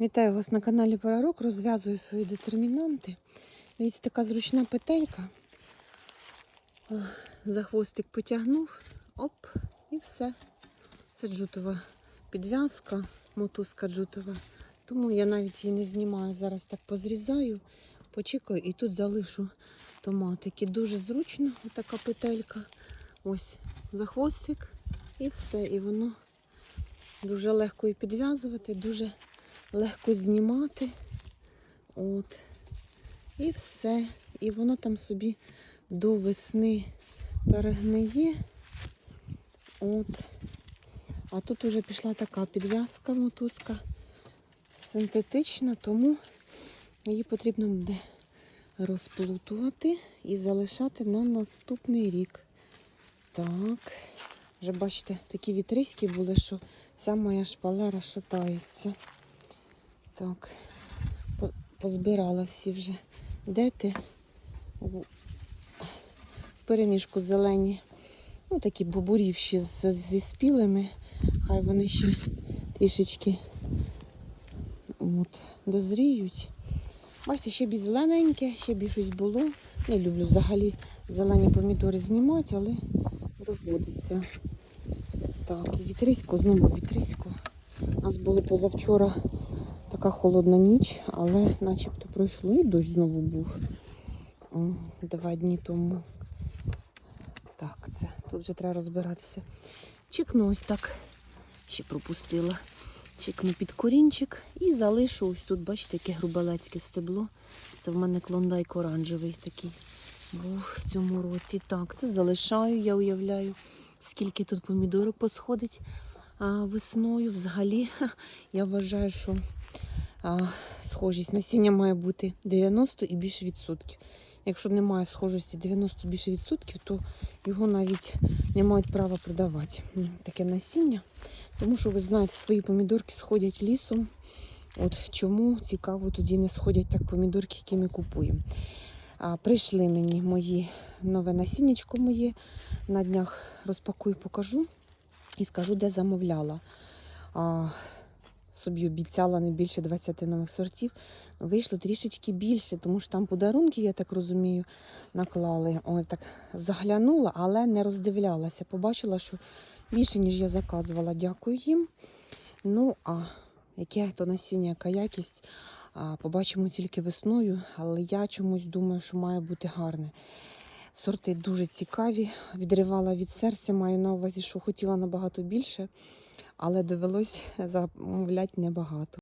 Вітаю вас на каналі Парарок. Розв'язую свої детермінанти. Дивіться, така зручна петелька. За хвостик потягнув, оп, і все. Це джутова підв'язка, мотузка джутова. Тому я навіть її не знімаю. Зараз так позрізаю, почекаю і тут залишу томатики. Дуже зручно, така петелька. Ось за хвостик і все. І воно дуже легко і підв'язувати, дуже легко знімати. От. І все. І воно там собі до весни перегниє. От. А тут уже пішла така підв'язка мотузка синтетична, тому її потрібно буде розплутувати і залишати на наступний рік. Так, вже бачите, такі вітриські були, що вся моя шпалера шатається. Так, позбирала всі вже. Де ти? Переміжку зелені. Ну, такі бобурівші зі спілими. Хай вони ще трішечки от, дозріють. Бачите, ще б і зелененьке, ще б і щось було. Не люблю взагалі зелені помідори знімати, але доводиться. Так, і вітрисько, знову вітрисько. У нас було позавчора така холодна ніч, але начебто пройшло і дощ знову був. Два дні тому. Так, це тут вже треба розбиратися. Чекну ось так. Ще пропустила. Чекну під корінчик і залишу ось тут, бачите, яке грубелецьке стебло. Це в мене клондайк оранжевий такий був в цьому році. Так, це залишаю, я уявляю, скільки тут помідорок посходить весною. Взагалі, я вважаю, що схожість насіння має бути 90 і більше відсотків. Якщо немає схожості 90 більше відсотків, то його навіть не мають права продавати. Таке насіння. Тому що ви знаєте, свої помідорки сходять лісом. От чому цікаво тоді не сходять так помідорки, які ми купуємо. А, прийшли мені мої нове насіннячко моє. На днях розпакую, покажу і скажу, де замовляла. А, собі обіцяла не більше 20 нових сортів. Вийшло трішечки більше, тому що там подарунки, я так розумію, наклали. Ой, так заглянула, але не роздивлялася. Побачила, що більше, ніж я заказувала. Дякую їм. Ну, а яке то насіння, яка якість, побачимо тільки весною, але я чомусь думаю, що має бути гарне. Сорти дуже цікаві. Відривала від серця, маю на увазі, що хотіла набагато більше, але довелось замовляти небагато.